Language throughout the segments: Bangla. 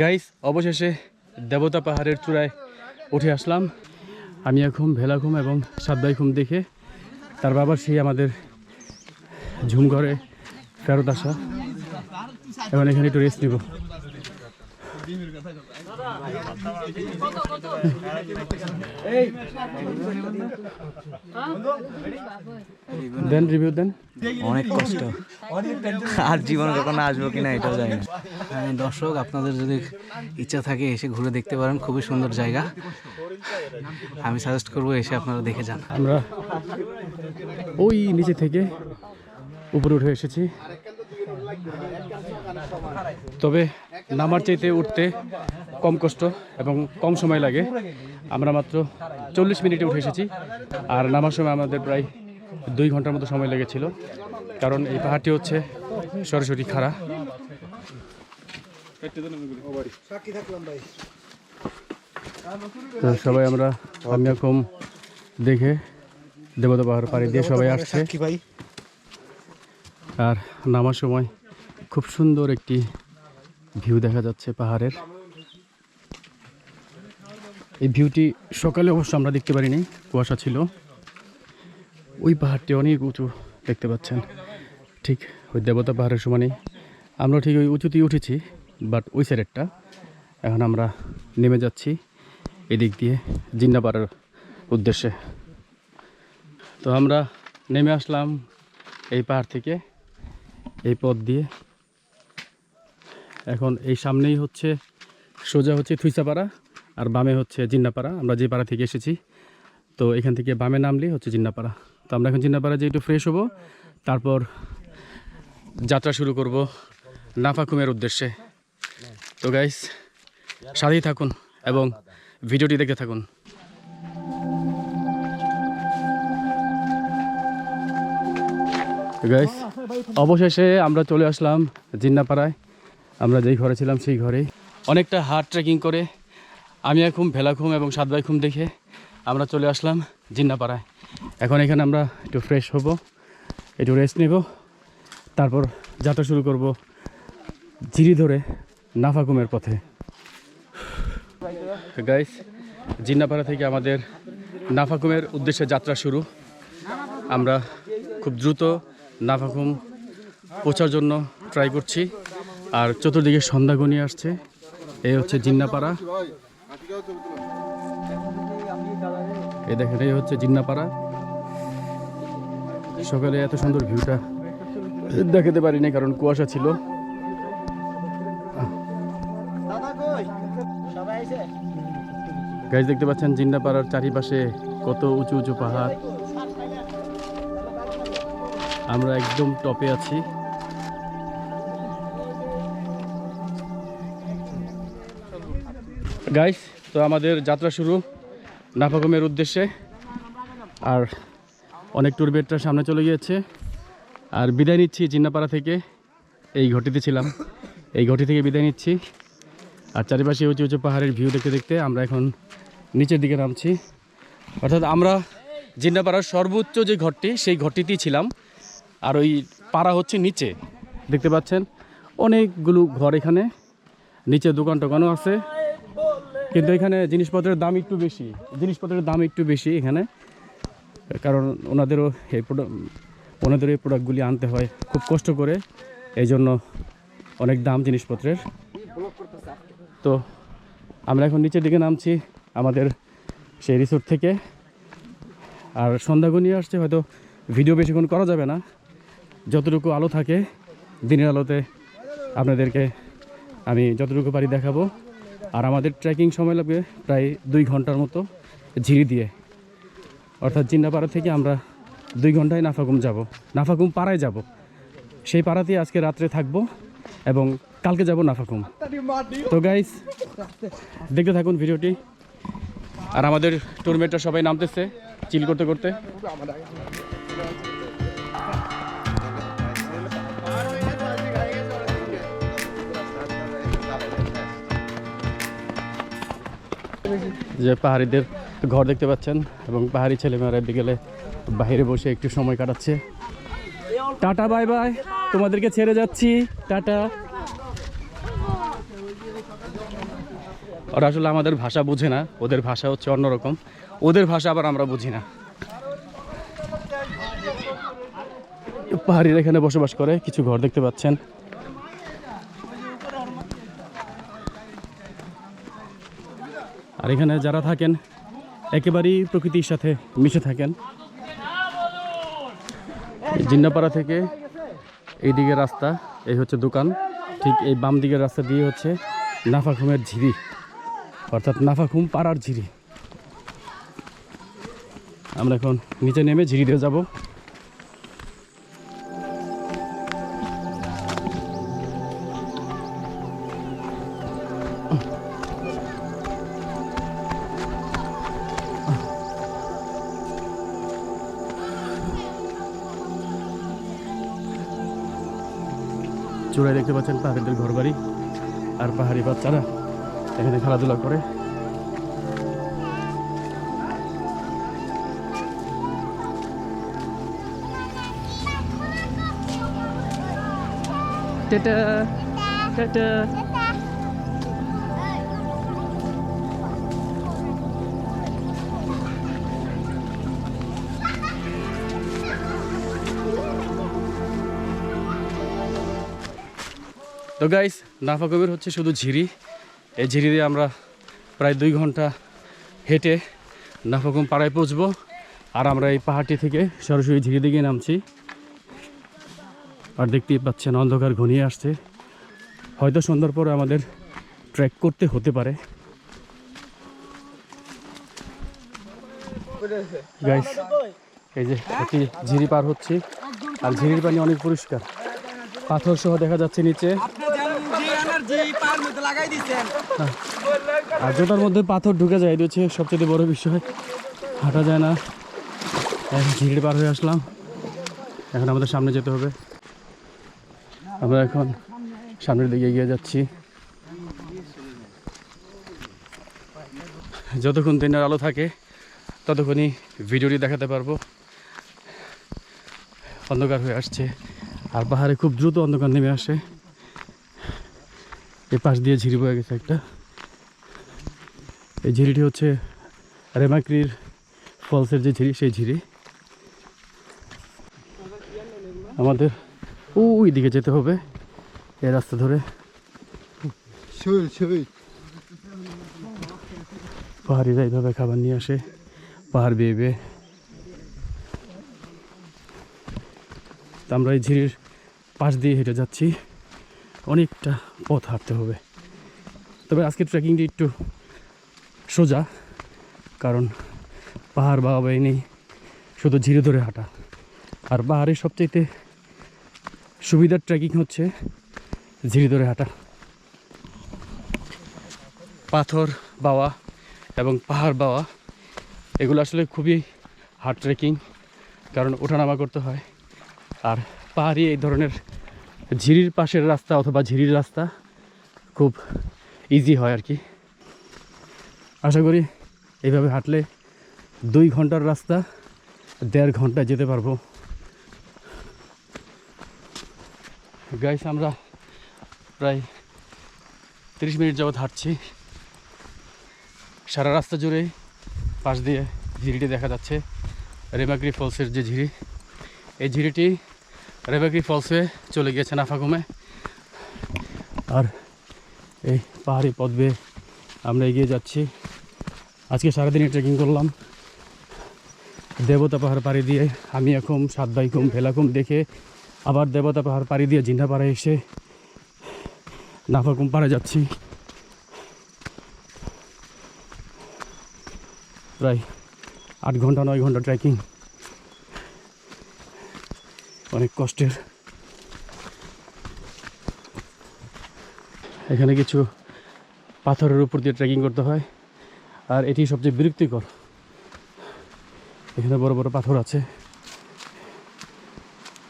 গাইস অবশেষে দেবতা পাহাড়ের চূড়ায় উঠে আসলাম। আমি এখন ভেলাঘুম এবং সাদ্দাইঘুম দেখে তার বাবার সেই আমাদের ঝুমঘরে ফেরত আসা। এবং এখানে একটু রেস্ট নিব। দেন রিভিউ দেন। অনেক কষ্ট। আর জীবনে কখনো আসব কিনা এটাও জানি না। হ্যাঁ, দর্শক আপনাদের যদি ইচ্ছা থাকে এসে ঘুরে দেখতে পারেন খুবই সুন্দর জায়গা। আমি সাজেস্ট করব এসে আপনারা দেখে যান। আমরা ওই নিচে থেকে উপরে উঠে এসেছি। তবে নামার চাইতে উঠতে কম কষ্ট এবং কম সময় লাগে। আমরা মাত্র চল্লিশ মিনিটে উঠে এসেছি। আর নামার সময় আমাদের প্রায় দুই ঘণ্টার মতো সময় লেগেছিল। কারণ এই পাহাড়টি হচ্ছে সরাসরি খাড়া। তো সবাই আমরা কামিয়াকুম দেখে দেবতা পাহাড় পাড়ি দিয়ে সবাই আসছে। আর নামার সময় খুব সুন্দর একটি ভিউ দেখা যাচ্ছে পাহাড়ের। এই ভিউটি সকালে অবশ্য আমরা দেখতে পারিনি, কুয়াশা ছিল। ওই পাহাড়টি অনেক উঁচু দেখতে পাচ্ছেন। ঠিক ওই দেবতা পাহাড়ের সমানই। আমরা ঠিক ওই উঁচুতেই উঠেছি, বাট ওই সাইডেরটা এখন আমরা নেমে যাচ্ছি এদিক দিয়ে জিন্নাপাড়ার উদ্দেশ্যে। তো আমরা নেমে আসলাম এই পাহাড় থেকে, এই পথ দিয়ে। এখন এই সামনেই হচ্ছে সোজা হচ্ছে থুইসাপাড়া আর বামে হচ্ছে জিন্নাপাড়া। আমরা যে পাড়া থেকে এসেছি, তো এখান থেকে বামে নামলেই হচ্ছে জিন্নাপাড়া। তো আমরা এখন জিন্নাপাড়া যে একটু ফ্রেশ হব, তারপর যাত্রা শুরু করব নাফাকুমের উদ্দেশ্যে। তো গাইস সাথেই থাকুন এবং ভিডিওটি দেখতে থাকুন। গাইস অবশেষে আমরা চলে আসলাম জিন্নাপাড়ায়। আমরা যেই ঘরে ছিলাম সেই ঘরেই। অনেকটা হার্ড ট্রেকিং করে আমি এখন ভেলাঘুম এবং সাতবাইঘুম দেখে আমরা চলে আসলাম জিন্নাপাড়ায়। এখন এখানে আমরা একটু ফ্রেশ হব, একটু রেস্ট নেব, তারপর যাত্রা শুরু করব জিরি ধরে নাফাকুমের পথে। গাইস জিন্নাপাড়া থেকে আমাদের নাফাকুমের উদ্দেশ্যে যাত্রা শুরু। আমরা খুব দ্রুত নাফাকুম পৌঁছার জন্য ট্রাই করছি। আর চতুর্দিকে সন্ধ্যা ঘনিয়ে আসছে। এই হচ্ছে জিন্নাপাড়া। এই দেখেন, এই হচ্ছে জিন্নাপাড়া। সকালে এত সুন্দর ভিউটা দেখাতে পারিনি, কারণ কুয়াশা ছিল। গাছ দেখতে পাচ্ছেন জিন্নাপাড়ার চারিপাশে কত উঁচু উঁচু পাহাড়। আমরা একদম টপে আছি। গাইস তো আমাদের যাত্রা শুরু নাফাকমের উদ্দেশ্যে। আর অনেক ট্যুরবেটটা সামনে চলে গিয়েছে। আর বিদায় নিচ্ছি জিন্নাপাড়া থেকে। এই ঘটিতে ছিলাম। এই ঘটি থেকে বিদায় নিচ্ছি। আর চারিপাশে উঁচু উঁচু পাহাড়ের ভিউ দেখতে দেখতে আমরা এখন নিচের দিকে নামছি। অর্থাৎ আমরা জিন্নাপাড়ার সর্বোচ্চ যে ঘরটি, সেই ঘরটিতেই ছিলাম। আর ওই পাড়া হচ্ছে নিচে। দেখতে পাচ্ছেন, অনেকগুলো ঘর এখানে। নিচে দোকান টোকানও আছে। কিন্তু এখানে জিনিসপত্রের দাম একটু বেশি। জিনিসপত্রের দাম একটু বেশি এখানে, কারণ ওনাদেরও এই প্রোডাক্ট ওনাদের এই প্রোডাক্টগুলি আনতে হয় খুব কষ্ট করে এই জন্য অনেক দাম জিনিসপত্রের। তো আমরা এখন নিচের দিকে নামছি আমাদের সেই রিসোর্ট থেকে। আর সন্ধ্যা ঘনিয়ে আসছে, হয়তো ভিডিও বেশিক্ষণ করা যাবে না। যতটুকু আলো থাকে, দিনের আলোতে আপনাদেরকে আমি যতটুকু পারি দেখাবো। আর আমাদের ট্রেকিং সময় লাগবে প্রায় দুই ঘণ্টার মতো ঝিরি দিয়ে। অর্থাৎ জিন্নাপাড়া থেকে আমরা দুই ঘন্টায় নাফাকুম যাব। নাফাকুম পাড়ায় যাব। সেই পাড়াতেই আজকে রাত্রে থাকব এবং কালকে যাব নাফাকুম তো গাইস দেখতে থাকুন ভিডিওটি। আর আমাদের টুরমেটরা সবাই নামতেছে চিল করতে করতে। যে পাহাড়িদের ঘর দেখতে পাচ্ছেন এবং পাহাড়ি ছেলেমেয়েরা বিকেলে বাইরে বসে একটু সময় কাটাচ্ছে। টাটা বাই বাই তোমাদেরকে ছেড়ে যাচ্ছি। টাটা। ওরা আসলে আমাদের ভাষা বুঝে না। ওদের ভাষা হচ্ছে অন্যরকম। ওদের ভাষা আবার আমরা বুঝি না। পাহাড়িরা এখানে বসবাস করে, কিছু ঘর দেখতে পাচ্ছেন। আর এখানে যারা থাকেন, একেবারেই প্রকৃতির সাথে মিশে থাকেন। জিন্নাপাড়া থেকে এই এইদিকে রাস্তা, এই হচ্ছে দোকান। ঠিক এই বাম দিকের রাস্তা দিয়ে হচ্ছে নাফাখুমের ঝিরি, অর্থাৎ নাফাখুম পাড়ার ঝিরি। আমরা এখন নিচে নেমে ঝিরি দিয়ে যাব। দেখতে পাচ্ছেন পাহাড়িদের ঘরবাড়ি আর পাহাড়ি বাচ্চারা এখানে খেলাধুলা করে। Tata tata. তো গাইস নাফাকবির হচ্ছে শুধু ঝিরি। এই ঝিরি দিয়ে আমরা প্রায় দুই ঘণ্টা হেঁটে নাফাকুম পাড়ায় পৌঁছবো। আর আমরা এই পাহাড়টি থেকে সরাসরি ঝিরি দিকে নামছি। আর দেখতেই পাচ্ছেন, অন্ধকার ঘনিয়ে আসছে। হয়তো সন্ধ্যার পরে আমাদের ট্রেক করতে হতে পারে। গাইস এই যে একটি ঝিরি পার হচ্ছে। আর ঝিরির পানি অনেক পরিষ্কার। পাথর সহ দেখা যাচ্ছে নিচে। আর মধ্যে পাথর ঢুকে যায়, এটা হচ্ছে সবচেয়ে বড় বিষয়। হাঁটা যায় না। এখন ঝিড়ি পার হয়ে আসলাম। এখন আমাদের সামনে যেতে হবে। আমরা এখন সামনের দিকে এগিয়ে যাচ্ছি। যতক্ষণ দিনের আলো থাকে, ততক্ষণই ভিডিওটি দেখাতে পারব। অন্ধকার হয়ে আসছে। আর পাহাড়ে খুব দ্রুত অন্ধকার নেমে আসে। এ পাশ দিয়ে ঝিরি বয়ে গেছে একটা। এই ঝিরিটি হচ্ছে রেমাক্রির ফলসের যে ঝিরি সেই ঝিরি। আমাদের ওই দিকে যেতে হবে এই রাস্তা ধরে। পাহাড়িরা এইভাবে খাবার নিয়ে আসে পাহাড় বেয়ে বেয়ে। তা আমরা এই ঝিরির পাশ দিয়ে হেঁটে যাচ্ছি। অনেকটা পথ হাঁটতে হবে। তবে আজকে ট্রেকিংটি একটু সোজা, কারণ পাহাড় বাবাই নেই শুধু ঝিরে ধরে হাঁটা। আর পাহাড়ের সবচাইতে সুবিধার ট্রেকিং হচ্ছে ঝিরে ধরে হাঁটা। পাথর, বাওয়া এবং পাহাড়, বাওয়া, এগুলো আসলে খুবই হার্ড ট্রেকিং কারণ ওঠানামা করতে হয়। আর পাহাড়ি এই ধরনের ঝিরির পাশের রাস্তা অথবা ঝিরির রাস্তা খুব ইজি হয় আর কি। আশা করি এইভাবে হাঁটলে দুই ঘণ্টার রাস্তা, দেড় ঘন্টায় যেতে পারব। গাইস আমরা প্রায় তিরিশ মিনিট যাবৎ হাঁটছি। সারা রাস্তা জুড়ে পাশ দিয়ে ঝিরিটি দেখা যাচ্ছে। রেমাগ্রি ফলসের যে ঝিরি, এই ঝিরিটি রেমাগ্রি ফলসে চলে গিয়েছে নাফাগুমে আর এই পাহাড়ি পথ আমরা এগিয়ে যাচ্ছি। আজকে সারাদিনই ট্রেকিং করলাম। দেবতা পাহাড় পাড়ি দিয়ে আমি এখন সাত বাইকুম ভেলাকুম দেখে আবার দেবতা পাহাড় পাড়ি দিয়ে জিন্না পাড়ে এসে নাফাকুম পাড়ে যাচ্ছি। প্রায় আট ঘণ্টা, নয় ঘণ্টা ট্রেকিং অনেক কষ্টের। এখানে কিছু পাথরের উপর দিয়ে ট্রেকিং করতে হয়, আর এটি সবচেয়ে বিরক্তিকর। এখানে বড় বড় পাথর আছে।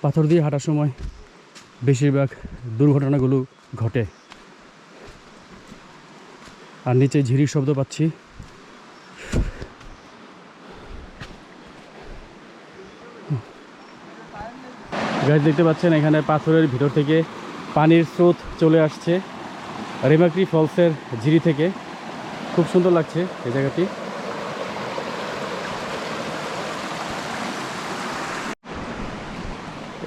পাথর দিয়ে হাঁটার সময় বেশিরভাগ দুর্ঘটনাগুলো ঘটে। আর নিচে ঝিরির শব্দ পাচ্ছি। গাছ দেখতে পাচ্ছেন, এখানে পাথরের ভিতর থেকে পানির স্রোত চলে আসছে রেমাক্রি ফলসের ঝিরি থেকে। খুব সুন্দর লাগছে এই জায়গাটি।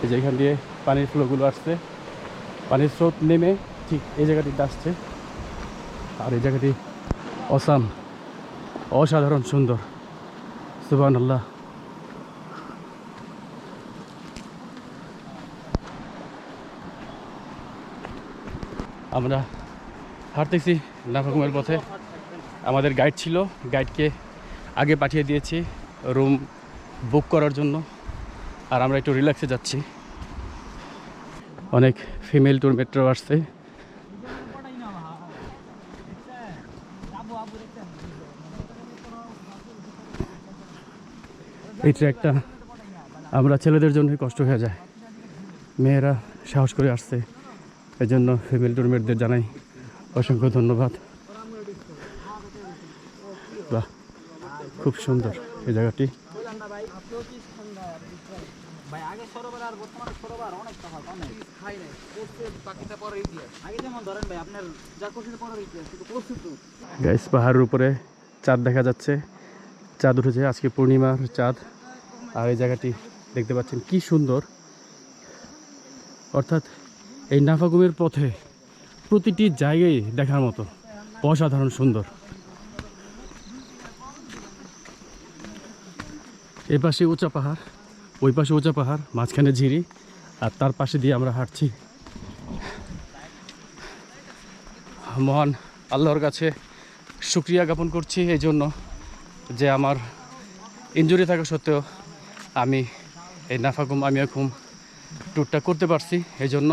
এই যে এখান দিয়ে পানির ফ্লোগুলো আসছে, পানির স্রোত নেমে ঠিক এই জায়গাটিতে আসছে। আর এই জায়গাটি অসাম, অসাধারণ সুন্দর। সুবান আল্লাহ আমরা হাঁটতেছি নাফাকুমের পথে। আমাদের গাইড ছিল গাইডকে আগে পাঠিয়ে দিয়েছি রুম বুক করার জন্য। আর আমরা একটু রিল্যাক্সে যাচ্ছি। অনেক ফিমেল ট্যুর মেট্রো আসছে। এই ট্র্যাকটা আমরা ছেলেদের জন্যই কষ্ট হয়ে যায়। মেয়েরা সাহস করে আসছে। এই জন্য ফিমেল টুরমেটদের জানাই অসংখ্য ধন্যবাদ। বাহ খুব সুন্দর এই জায়গাটি। গাইস পাহাড়ের উপরে চাঁদ দেখা যাচ্ছে। চাঁদ উঠেছে আজকে পূর্ণিমার চাঁদ। আর এই জায়গাটি দেখতে পাচ্ছেন কি সুন্দর। অর্থাৎ এই নাফাগুমের পথে প্রতিটি জায়গায় দেখার মতো অসাধারণ সুন্দর। এ পাশে উঁচা পাহাড়, ওই পাশে উঁচা পাহাড়, মাঝখানে ঝিরি, আর তার পাশে দিয়ে আমরা হাঁটছি। মহান আল্লাহর কাছে শুক্রিয়া জ্ঞাপন করছি এই জন্য যে আমার ইঞ্জুরি থাকা সত্ত্বেও আমি এই নাফাকুম আমি এখন ট্যুরটা করতে পারছি। এই জন্য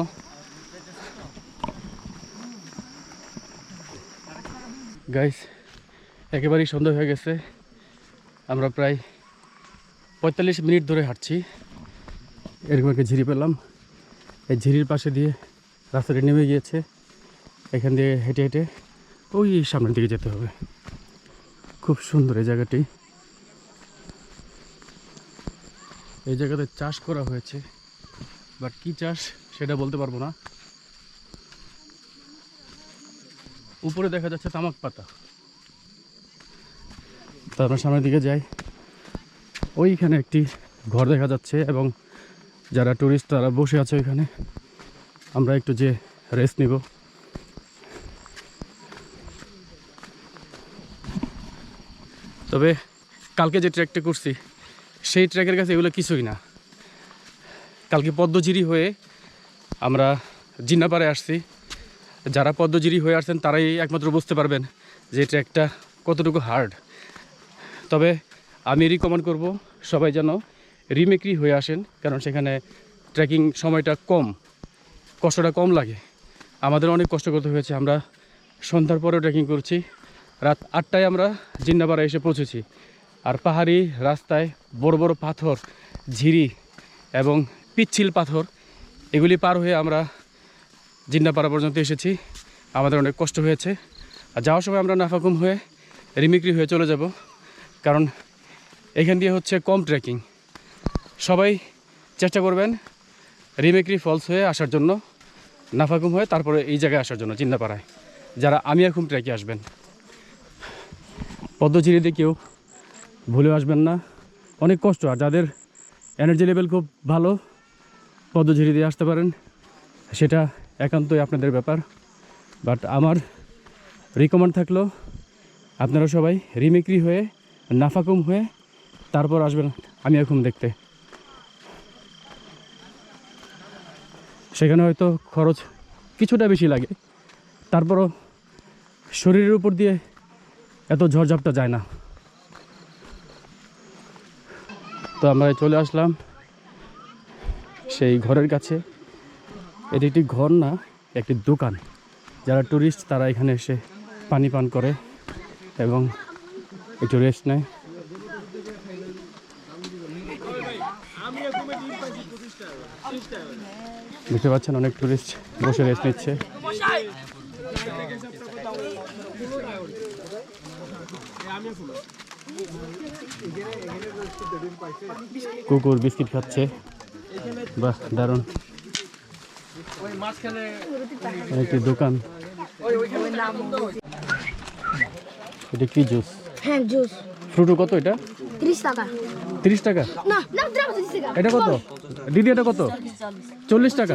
গাইস একেবারেই সন্ধ্যা হয়ে গেছে। আমরা প্রায় পঁয়তাল্লিশ মিনিট ধরে হাঁটছি। এরকম একটা ঝিরি পেলাম। এই ঝিরির পাশে দিয়ে রাস্তাটি নেমে গিয়েছে। এখান দিয়ে হেঁটে হেঁটে ওই সামনের দিকে যেতে হবে। খুব সুন্দর এই জায়গাটি। এই জায়গাতে চাষ করা হয়েছে। বাট কি চাষ সেটা বলতে পারব না। উপরে দেখা যাচ্ছে তামাক পাতা। তারপর সামনের দিকে যাই। ওইখানে একটি ঘর দেখা যাচ্ছে এবং যারা টুরিস্ট তারা বসে আছে ওইখানে। আমরা একটু যে রেস্ট নিব। তবে কালকে যে ট্র্যাকটা করছি, সেই ট্র্যাকের কাছে এগুলো কিছুই না। কালকে পদ্মঝিরি হয়ে আমরা জিন্নাপাড়ে আসছি। যারা পদ্মঝিরি হয়ে আসছেন, তারাই একমাত্র বুঝতে পারবেন যে ট্র্যাকটা কতটুকু হার্ড তবে আমি রিকমেন্ড করব সবাই যেন রিমেকরি হয়ে আসেন, কারণ সেখানে ট্রেকিং সময়টা কম, কষ্টটা কম লাগে। আমাদের অনেক কষ্ট করতে হয়েছে, আমরা সন্ধ্যার পরেও ট্রেকিং করছি। রাত আটটায় আমরা জিন্নাপাড়া এসে পৌঁছেছি। আর পাহাড়ি রাস্তায় বড় বড় পাথর, ঝিরি এবং পিচ্ছিল পাথর, এগুলি পার হয়ে আমরা জিন্নাপাড়া পর্যন্ত এসেছি। আমাদের অনেক কষ্ট হয়েছে। আর যাওয়ার সময় আমরা নাফাকুম হয়ে রিমিক্রি হয়ে চলে যাব। কারণ এখান দিয়ে হচ্ছে কম ট্রেকিং সবাই চেষ্টা করবেন রিমেক্রি ফলস হয়ে আসার জন্য, নাফাকুম হয়ে তারপরে এই জায়গায় আসার জন্য চিন্তাপাড়ায় যারা আমিয়াকুম ট্রেকে আসবেন। পদ্মঝিরিতে কেউ ভুলে আসবেন না। অনেক কষ্ট। আর যাদের এনার্জি লেভেল খুব ভালো, পদ্মঝিরি দিয়ে আসতে পারেন। সেটা একান্তই আপনাদের ব্যাপার। বাট আমার রিকমেন্ড থাকল, আপনারা সবাই রিমেক্রি হয়ে, নাফাকুম হয়ে তারপর আসবেন আমি এখন দেখতে। সেখানে হয়তো খরচ কিছুটা বেশি লাগে, তারপরও শরীরের উপর দিয়ে এত ঝড়ঝাপটা যায় না। তো আমরা চলে আসলাম সেই ঘরের কাছে। এটি একটি ঘর না, একটি দোকান। যারা ট্যুরিস্ট তারা এখানে এসে পানি পান করে এবং একটু রেস্ট নেয়। দেখতে পাচ্ছেন অনেক টুরিস্ট বসে রেস্ট নিচ্ছে। কুকুর বিস্কিট খাচ্ছে। বাহ, দারুণ। একটি দোকান। এটা কি জুস? হ্যাঁ জুস। ফ্রুটো কত এটা? তিরিশ টাকা। তিরিশ টাকা? না না টাকা এটা কত? দিদি এটা কত? চল্লিশ টাকা?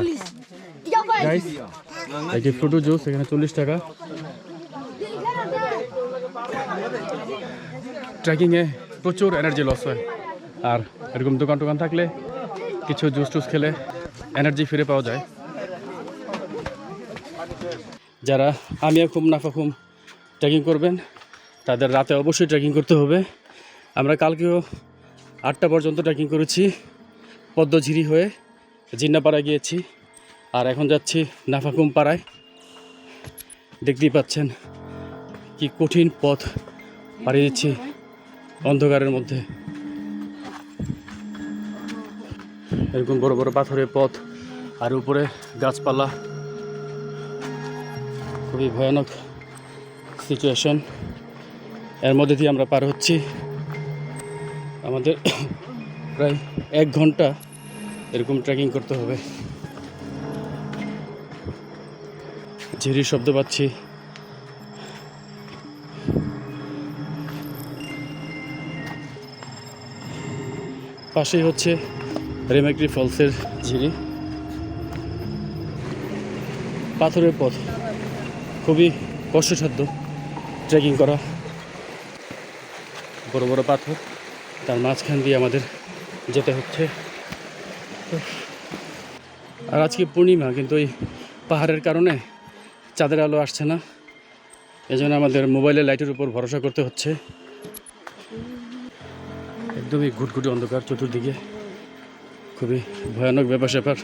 গাইস এই যে ফ্রুটো জুস এখানে চল্লিশ টাকা। ট্রেকিংয়ে প্রচুর এনার্জি লস হয়। আর এরকম দোকান টোকান থাকলে কিছু জুস টুস খেলে এনার্জি ফিরে পাওয়া যায়। যারা আমিয়া খুম নাফা খুম ট্রেকিং করবেন, তাদের রাতে অবশ্যই ট্রেকিং করতে হবে। আমরা কালকেও আটটা পর্যন্ত ট্রেকিং করেছি, পদ্মঝিরি হয়ে জিন্নাপাড়া গিয়েছি, আর এখন যাচ্ছি নাফাকুম পাড়ায় দেখতেই পাচ্ছেন কি কঠিন পথ পাড়ি দিচ্ছি অন্ধকারের মধ্যে। এরকম বড় বড় পাথরের পথ, আর উপরে গাছপালা। খুবই ভয়ানক সিচুয়েশন এর মধ্যে দিয়ে আমরা পার হচ্ছি। আমাদের প্রায় এক ঘণ্টা এরকম ট্রেকিং করতে হবে। ঝিরির শব্দ পাচ্ছি। পাশেই হচ্ছে রেমাক্রি ফলসের ঝিরি। পাথরের পথ। খুবই কষ্টসাধ্য ট্রেকিং করা। বড় বড় পাথর, তার মাঝখান দিয়ে আমাদের যেতে হচ্ছে। আর আজকে পূর্ণিমা, কিন্তু ওই পাহাড়ের কারণে চাঁদের আলো আসছে না। এজন্য আমাদের মোবাইলের লাইটের উপর ভরসা করতে হচ্ছে। একদমই ঘুটঘুটে অন্ধকার চতুর্দিকে। খুবই ভয়ানক ব্যাপার স্যাপার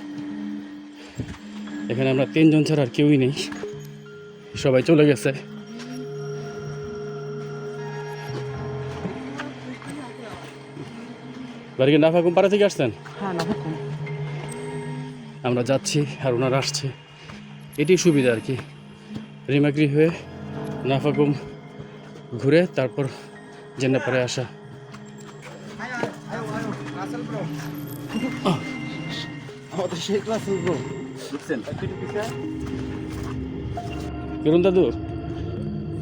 এখানে আমরা তিনজন ছাড়া আর কেউই নেই। সবাই চলে গেছে। বাড়ি কি নাফাকুম পাড়া থেকে আসছেন? আমরা যাচ্ছি আর ওনারা আসছে। এটি সুবিধা আর কি। রিমাগ্রি হয়ে নাফাকুম ঘুরে তারপর জেন্নাপাড়ে আসা। আমাদের সেই ক্লাস কিরণ দাদু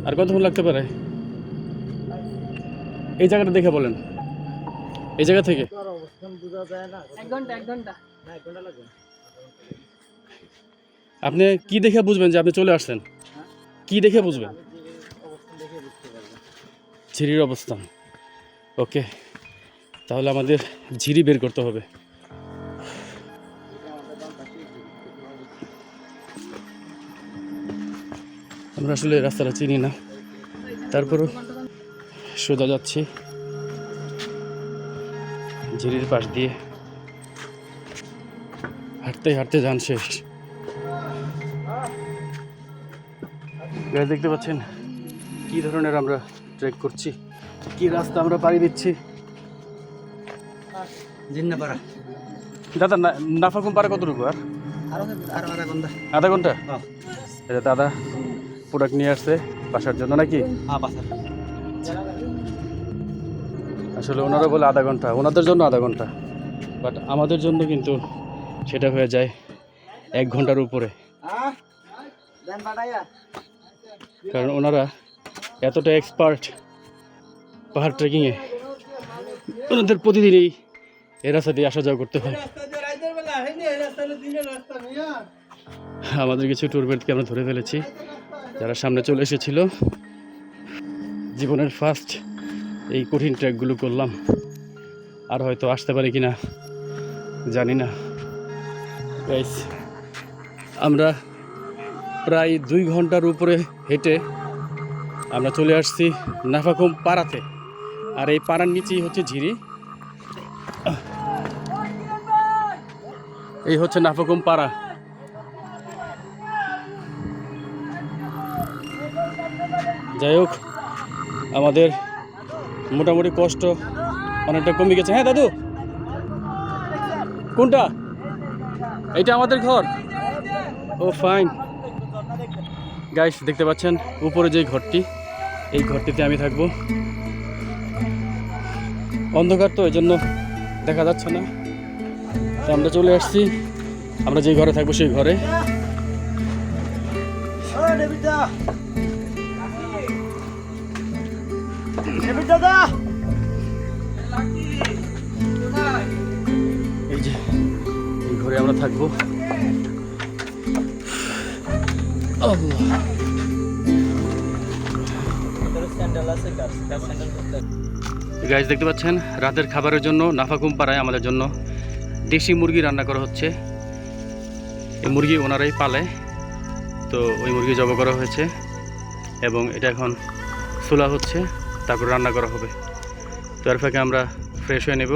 আর কতক্ষণ লাগতে পারে? এই জায়গাটা দেখে বলেন। এই জায়গা থেকে? আপনি কি দেখে বুঝবেন যে আপনি চলে আসছেন কি দেখে বুঝবেন? ঝিরির অবস্থান। ওকে তাহলে আমাদের ঝিরি বের করতে হবে। আমরা আসলে রাস্তাটা চিনি না। তারপরও সোজা যাচ্ছি। ঝিরির পাশ দিয়ে। হাঁটতে হাঁটতে যান শেষ। দেখতে পাচ্ছেন কি ধরনের আমরা ট্রেক করছি কি রাস্তা আমরা পাড়ি দিচ্ছি। জিন্নাপাড়া। দাদা নাফাকুম পাড়া কতটুকু আরও? আধা ঘণ্টা। আধা ঘণ্টা? হ্যাঁ। দাদা। প্রোডাক্ট নিয়ে আসছে বাসার জন্য নাকি? হ্যাঁ আসলে ওনারা বলে আধা ঘণ্টা। ওনাদের জন্য আধা ঘণ্টা। বাট আমাদের জন্য কিন্তু সেটা হয়ে যায় এক ঘণ্টার উপরে। কারণ ওনারা এতটা এক্সপার্ট পাহাড় ট্রেকিংয়ে ওনাদের প্রতিদিনই এ রাস্তা দিয়ে আসা যাওয়া করতে হয়। আমাদের কিছু ট্যুরবেটকে আমরা ধরে ফেলেছি। যারা সামনে চলে এসেছিল, জীবনের ফার্স্ট এই কঠিন ট্র্যাকগুলো করলাম। আর হয়তো আসতে পারে কি না জানি না। আমরা প্রায় দুই ঘণ্টার উপরে হেঁটে আমরা চলে আসছি নাফাকুম পাড়াতে। আর এই পাড়ার নিচেই হচ্ছে ঝিরি। এই হচ্ছে নাফাকুম পাড়া। যাই হোক, আমাদের মোটামুটি কষ্ট অনেকটা কমে গেছে। হ্যাঁ দাদু? কোনটা? এটা আমাদের ঘর। ও ফাইন গাইস দেখতে পাচ্ছেন, উপরে যে ঘরটি, এই ঘরটিতে আমি থাকব। অন্ধকার তো এই জন্য দেখা যাচ্ছে না। তো আমরা চলে আসছি। আমরা যে ঘরে থাকব, সেই ঘরে। এই যে, এই ঘরে আমরা থাকব। গাইজ দেখতে পাচ্ছেন, রাতের খাবারের জন্য নাফাকুম পাড়ায় আমাদের জন্য দেশি মুরগি রান্না করা হচ্ছে। এই মুরগি ওনারাই পালে। তো ওই মুরগি জব করা হয়েছে এবং এটা এখন সোলা হচ্ছে। তারপর রান্না করা হবে। তো এর ফাঁকে আমরা ফ্রেশ হয়ে নেব।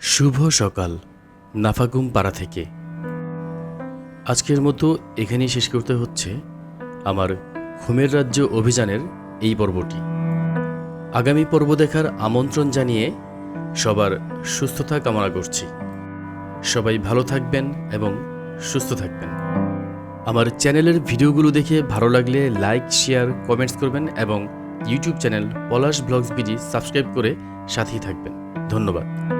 শুভ সকাল, নাফাগুম পাড়া থেকে। আজকের মতো এখানেই শেষ করতে হচ্ছে আমার ঘুমের রাজ্য অভিযানের এই পর্বটি। আগামী পর্ব দেখার আমন্ত্রণ জানিয়ে সবার সুস্থতা কামনা করছি। সবাই ভালো থাকবেন এবং সুস্থ থাকবেন। আমার চ্যানেলের ভিডিওগুলো দেখে ভালো লাগলে লাইক, শেয়ার, কমেন্টস করবেন এবং YouTube channel Palash blogs BD subscribe করে সাথেই থাকবেন। ধন্যবাদ।